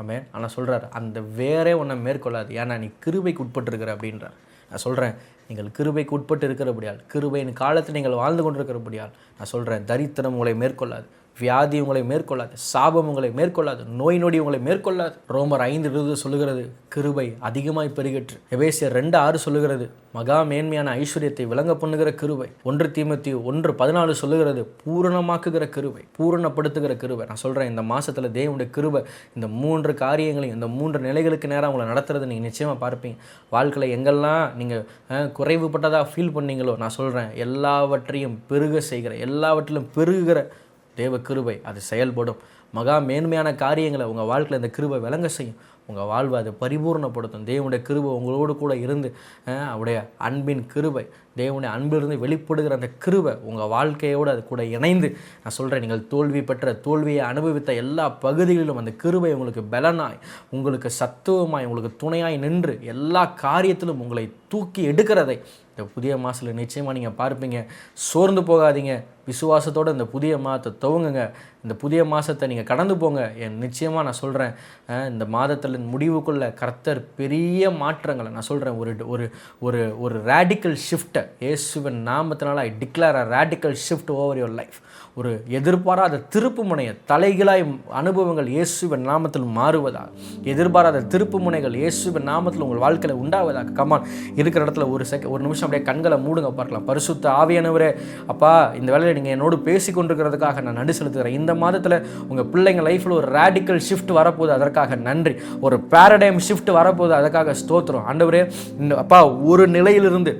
ஆமே ஆனால் சொல்கிறார் அந்த வேரே ஒன்றை மேற்கொள்ளாது. ஏன்னா நீ கிருபைக்கு உட்பட்டிருக்கிற அப்படின்றார். நான் சொல்கிறேன் நீங்கள் கிருபைக்கு உட்பட்டு இருக்கிறபடியால் கிருபையின் காலத்தில் நீங்கள் வாழ்ந்து கொண்டிருக்கிறபடியால் நான் சொல்கிறேன் தரித்திரம் உங்களை மேற்கொள்ளாது. வியாதி உங்களை மேற்கொள்ளாது சாபம் உங்களை மேற்கொள்ளாது நோய் நொடி உங்களை மேற்கொள்ளாது. ரோமர் ஐந்து இருபது சொல்லுகிறது கிருபை அதிகமாய் பெருகிற்று. எபேசியர் ரெண்டு ஆறு சொல்லுகிறது மகா மேன்மையான ஐஸ்வர்யத்தை விளங்க பண்ணுகிற கிருபை. ஒன்று தீமத்தி ஒன்று பதினாலு சொல்லுகிறது பூரணமாக்குகிற கிருபை பூரணப்படுத்துகிற கிருபை. நான் சொல்கிறேன் இந்த மாதத்தில் தேவனுடைய கிருபை இந்த மூன்று காரியங்களையும் இந்த மூன்று நிலைகளுக்கு நேரம் உங்களை நடத்துறது நீங்கள் நிச்சயமாக பார்ப்பீங்க. வாழ்க்கையில் எங்கெல்லாம் நீங்கள் குறைவுபட்டதாக ஃபீல் பண்ணீங்களோ நான் சொல்கிறேன் எல்லாவற்றையும் பெருக செய்கிற எல்லாவற்றிலும் பெருகுகிற தேவ கிருபை அது செயல்படும். மகா மேன்மையான காரியங்களை உங்கள் வாழ்க்கையில் இந்த கிருபை விளங்க செய்யும். உங்கள் வாழ்வை அதை பரிபூர்ணப்படுத்தும். தேவனுடைய கிருபை உங்களோடு கூட இருந்து அவருடைய அன்பின் கிருபை தேவனுடைய அன்பிலிருந்து வெளிப்படுகிற அந்த கிருவை உங்கள் வாழ்க்கையோடு அது கூட இணைந்து நான் சொல்கிறேன் நீங்கள் தோல்வி பெற்ற தோல்வியை அனுபவித்த எல்லா பகுதிகளிலும் அந்த கிருவை உங்களுக்கு பலனாய் உங்களுக்கு சத்துவமாய் உங்களுக்கு துணையாய் நின்று எல்லா காரியத்திலும் உங்களை தூக்கி எடுக்கிறதை இந்த புதிய மாதத்தில் நிச்சயமாக நீங்கள் பார்ப்பீங்க. சோர்ந்து போகாதீங்க. விசுவாசத்தோடு இந்த புதிய மாதத்தை துவங்குங்க. இந்த புதிய மாதத்தை நீங்கள் கடந்து போங்க. என் நிச்சயமாக நான் சொல்கிறேன் இந்த மாதத்தில் முடிவுக்குள்ள கர்த்தர் பெரிய மாற்றங்களை நான் சொல்கிறேன் ஒரு ஒரு ஒரு ஒரு ரேடிக்கல் ஷிஃப்ட்டை இயேசுவின் நாமத்தினால I declare a radical shift over your life ஒரு எதிர்பாராத திருப்பு முனைய தலைகளாய் அனுபவங்கள் இயேசுவின் நாமத்தில் மாறுவதாக. எதிர்பாராத திருப்பு முனைகள் இயேசுவின் நாமத்தில் உங்கள் வாழ்க்கையில் உண்டாவதாக. கமான் இருக்கிற இடத்துல ஒரு செக ஒரு நிமிஷம் அப்படியே கண்களை மூடுங்க பார்க்கலாம். பரிசுத்த ஆவியானவரே அப்பா இந்த வேலையில் நீங்கள் என்னோடு பேசி கொண்டிருக்கிறதுக்காக நான் நன்றி செலுத்துகிறேன். இந்த மாதத்தில் உங்கள் பிள்ளைங்க லைஃப்பில் ஒரு ரேடிக்கல் ஷிஃப்ட் வரப்போகுது அதற்காக நன்றி. ஒரு பேரடைம் ஷிஃப்ட் வரப்போகுது அதுக்காக ஸ்தோத்திரம். ஆண்டவரே இந்த அப்பா ஒரு நிலையிலிருந்து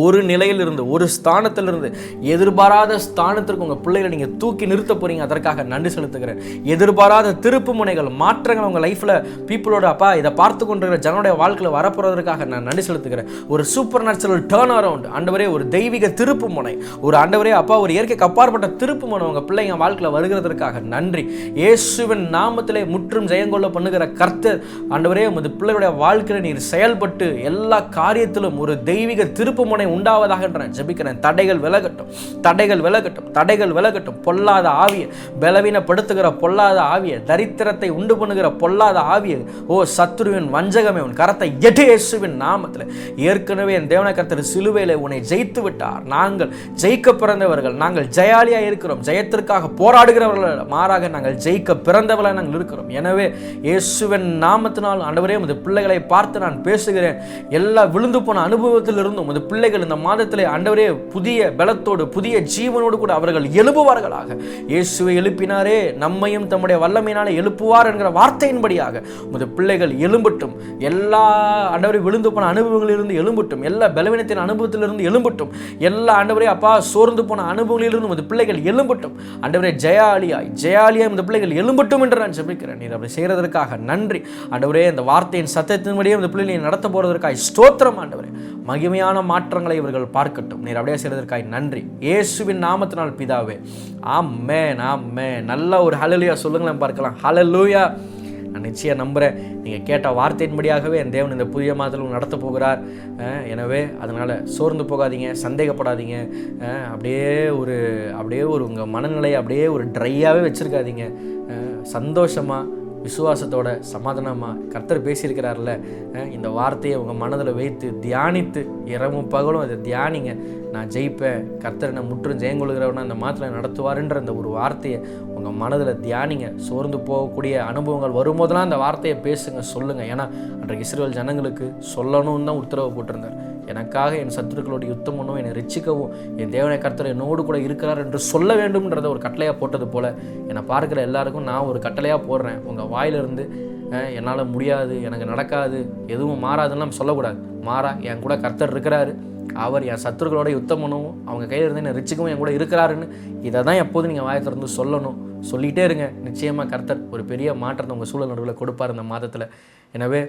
ஒரு நிலையிலிருந்து ஒரு ஸ்தானத்திலிருந்து எதிர்பாராத ஸ்தானத்திற்கு உங்கள் பிள்ளைகளை நீங்கள் தூக்கி நிறுத்த போகிறீங்க அதற்காக நன்றி செலுத்துகிறேன். எதிர்பாராத திருப்பு முனைகள் மாற்றங்கள் உங்கள் லைஃப்பில் பீப்புளோட அப்பா இதை பார்த்து கொண்டிருக்கிற ஜனனுடைய வாழ்க்கையில் வரப்போகிறதுக்காக நான் நன்றி செலுத்துகிறேன். ஒரு சூப்பர் நேச்சுரல் டேர்ன் அரவுண்ட் ஆண்டவரே ஒரு தெய்வீக திருப்பு முனை ஒரு ஆண்டவரே அப்பா ஒரு இயற்கைக்கு அப்பாற்பட்ட திருப்பு முனை உங்கள் பிள்ளைங்க வாழ்க்கையில் வருகிறதற்காக நன்றி. இயேசுவின் நாமத்திலே முற்றும் ஜெயங்கொள்ள பண்ணுகிற கர்த்தர் ஆண்டவரே உமது பிள்ளைகளுடைய வாழ்க்கையில் நீர் செயல்பட்டு எல்லா காரியத்திலும் ஒரு தெய்வீக திருப்பு முனை உண்டாவதாக நான் ஜெபிக்கிறேன். தடைகள் விலகட்டும். தடைகள் விலகட்டும். தடைகள் விலகட்டும். பொல்லாத ஆவிய பலவீனப்படுத்துகிற பொல்லாத ஆவியை தரித்திரத்தை உண்டு பண்ணுகிற பொல்லாத ஆவியை ஓ சத்ருவின் வஞ்சகமே உன் கரத்தை எட்டு இயேசுவின் நாமத்தில். ஏற்கனவே என் தேவன கர்த்தர் சிலுவையில் உன்னை ஜெயித்து விட்டார். நாங்கள் ஜெயிக்க பிறந்தவர்கள் நாங்கள் ஜெயாலியாக இருக்கிறோம். ஜெயத்திற்காக போராடுகிறவர்கள் மாறாக நாங்கள் ஜெயிக்க பிறந்தவர்களாக நாங்கள் இருக்கிறோம். எனவே இயேசுவின் நாமத்தினால் ஆண்டவரே உமது பிள்ளைகளை பார்த்து நான் பேசுகிறேன். எல்லா விழுந்து போன அனுபவத்திலிருந்தும் உமது பிள்ளை பிள்ளைகள் இந்த மாதத்தில் ஆண்டவரே புதிய பலத்தோடு புதிய ஜீவனோடு கூட அவர்கள் எழுப்புவார்களாக இயேசுவை எழுப்பினாரே நம்மையும் தம்முடைய வல்லமையினாலே எழுப்புவார் என்கிற வார்த்தையின்படியாக. உமது பிள்ளைகள் எழும்பட்டும். எல்லா ஆண்டவரை விழுந்து போன அனுபவங்களிலிருந்து எழும்பட்டும். எல்லா பலவீனத்தின் அனுபவத்திலிருந்து எழும்பட்டும். எல்லா ஆண்டவரே அப்பா சோர்ந்து போன அனுபவங்களிலிருந்து உமது பிள்ளைகள் எழும்பட்டும். ஆண்டவரே ஜெயாலியாய் ஜெயாலியா இந்த பிள்ளைகள் எழும்பட்டும் என்று நான் ஜெபிக்கிறேன். நீர் அப்படி செய்கிறதற்காக நன்றி. ஆண்டவரே இந்த வார்த்தையின் சத்தத்தின்படியே இந்த பிள்ளைகளை நடத்த போகிறதற்காக ஸ்தோத்திரம் ஆண்டவரே. மகிமையான மாற்றம் மாற்றங்களை இவர்கள் பார்க்கட்டும். நீர் அப்படியே செய்வதற்காக நன்றி. இயேசுவின் நாமத்தினால் பிதாவே. ஆமே ஆமென். நல்ல ஒரு ஹலலுயா சொல்லுங்களேன் பார்க்கலாம். ஹலலூயா நான் நிச்சயம் நம்புகிறேன் நீங்கள் கேட்ட வார்த்தையின்படியாகவே என் தேவன் இந்த புதிய மாதத்தில் நடத்த போகிறார். எனவே அதனால் சோர்ந்து போகாதீங்க சந்தேகப்படாதீங்க. அப்படியே ஒரு அப்படியே ஒரு உங்கள் மனநிலையை அப்படியே ஒரு ட்ரையாகவே வச்சுருக்காதீங்க. சந்தோஷமாக விசுவாசத்தோட சமாதானமாக கர்த்தர் பேசியிருக்கிறார்ல இந்த வார்த்தையை உங்கள் மனதில் வைத்து தியானித்து இரவும் பகலும் அதை தியானிங்க. நான் ஜெயிப்பேன் கர்த்தர் என்ன முற்றும் ஜெயங்கொள்கிறவனா இந்த மாத்திரை நடத்துவாருன்ற அந்த ஒரு வார்த்தையை உங்கள் மனதில் தியானிங்க. சோர்ந்து போகக்கூடிய அனுபவங்கள் வரும்போதெல்லாம் அந்த வார்த்தையை பேசுங்க சொல்லுங்கள் ஏன்னா அன்றைக்கு இஸ்ரேல் ஜனங்களுக்கு சொல்லணும்னு தான் உத்தரவு போட்டிருந்தார். எனக்காக என் சத்துருக்களோட யுத்தம் பண்ணவும் என்னை ரட்சிக்கவும் என் தேவனை கர்த்தர் என்னோடு கூட இருக்கிறார் என்று சொல்ல வேண்டும்ன்றத ஒரு கட்டளையாக போட்டது போல என்னை பார்க்குற எல்லாருக்கும் நான் ஒரு கட்டளையாக போடுறேன். உங்கள் வாயிலிருந்து என்னால் முடியாது எனக்கு நடக்காது எதுவும் மாறாதுன்னு நம்ம சொல்லக்கூடாது. மாறா என் கூட கர்த்தர் இருக்கிறாரு. அவர் என் சத்துருக்களோட யுத்தம் பண்ணவும் அவங்க கையில் இருந்து என்னை ரிச்சுக்கவும் என் கூட இருக்கிறாருன்னு இதை தான் எப்போதும் நீங்கள் வாயை திறந்து சொல்லணும். சொல்லிகிட்டே இருங்க. நிச்சயமாக கர்த்தர் ஒரு பெரிய மாற்றத்தை உங்கள் சூழல் நடுவில் கொடுப்பார் இந்த மாதத்தில். எனவே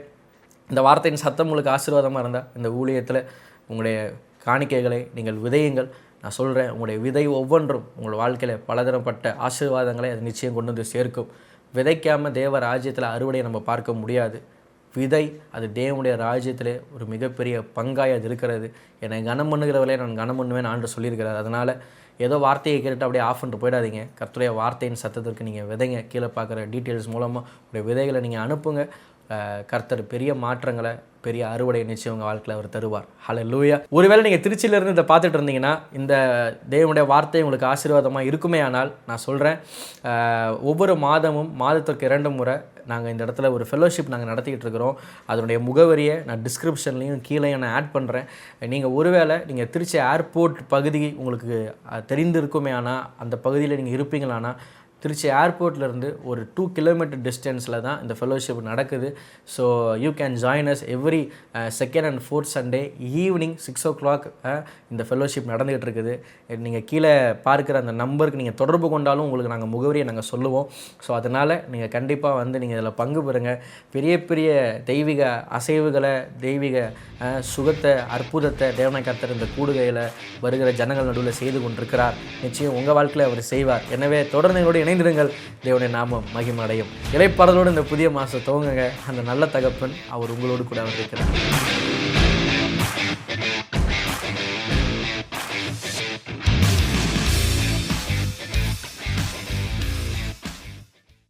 இந்த வார்த்தையின் சத்தம் உங்களுக்கு ஆசீர்வாதமாக இருந்தால் இந்த ஊழியத்தில் உங்களுடைய காணிக்கைகளை நீங்கள் விதையுங்கள். நான் சொல்கிறேன் உங்களுடைய விதை ஒவ்வொன்றும் உங்கள் வாழ்க்கையில் பலதரப்பட்ட ஆசீர்வாதங்களை அது நிச்சயம் கொண்டு வந்து சேர்க்கும். விதைக்காமல் தேவ ராஜ்யத்தில் அறுவடையை நம்ம பார்க்க முடியாது. விதை அது தேவனுடைய ராஜ்யத்திலே ஒரு மிகப்பெரிய பங்காய் அது இருக்கிறது. என்னை கனம் பண்ணுகிறவர்களே நான் கனம் பண்ணுவேன் ஆண்டு சொல்லியிருக்கிறார். அதனால் ஏதோ வார்த்தையை கேட்டுட்டு அப்படியே ஆஃப் பண்ணிட்டு போயிடாதீங்க. கர்த்தருடைய வார்த்தையின் சத்தத்திற்கு நீங்கள் விதைங்க. கீழே பார்க்குற டீட்டெயில்ஸ் மூலமாக உடைய விதைகளை நீங்கள் அனுப்புங்க. கர்த்தர் பெரிய மாற்றங்களை பெரிய அறுவடை நிச்சயம் உங்கள் வாழ்க்கையில் அவர் தருவார். ஹலோ லூயா ஒருவேளை நீங்கள் திருச்சியிலேருந்து இதை பார்த்துட்டு இருந்தீங்கன்னா இந்த தேவனுடைய வார்த்தை உங்களுக்கு ஆசீர்வாதமாக இருக்குமே ஆனால் நான் சொல்கிறேன் ஒவ்வொரு மாதமும் மாதத்திற்கு இரண்டு முறை நாங்கள் இந்த இடத்துல ஒரு ஃபெலோஷிப் நாங்கள் நடத்திக்கிட்டு இருக்கிறோம். அதனுடைய முகவரியை நான் டிஸ்கிரிப்ஷன்லேயும் கீழே நான் ஆட் பண்ணுறேன் நீங்கள் ஒருவேளை நீங்கள் திருச்சி ஏர்போர்ட் பகுதி உங்களுக்கு தெரிந்திருக்குமே ஆனால் அந்த பகுதியில் நீங்கள் இருப்பீங்களானா திருச்சி ஏர்போர்ட்லேருந்து ஒரு டூ கிலோமீட்டர் டிஸ்டன்ஸில் தான் இந்த ஃபெலோஷிப் நடக்குது. So you can join us every second and fourth Sunday evening six o'clock இந்த ஃபெலோஷிப் நடந்துகிட்டு இருக்குது. நீங்கள் கீழே பார்க்குற அந்த நம்பருக்கு நீங்கள் தொடர்பு கொண்டாலும் உங்களுக்கு நாங்கள் முகவரியை நாங்கள் சொல்லுவோம். ஸோ அதனால் நீங்கள் கண்டிப்பாக வந்து நீங்கள் இதில் பங்கு பெறுங்க. பெரிய பெரிய தெய்வீக அசைவுகளை தெய்வீக uh, சுகத்தை அற்புதத்தை தேவனை கர்த்தர் இந்த கூடுகையில் வருகிற ஜனங்கள் நடுவில் செய்து கொண்டிருக்கிறார். நிச்சயம் உங்கள் வாழ்க்கையில் அவர் செய்வார். எனவே தொடர்ந்து எங்களோடு இணைந்திருங்கள். தேவனுடைய நாமம் மகிமடையும். இலைப்பாடலோடு இந்த புதிய மாதம் துவங்குங்க. அந்த நல்ல தகப்பன் அவர் உங்களோடு கூட அவர் இருக்கிறார்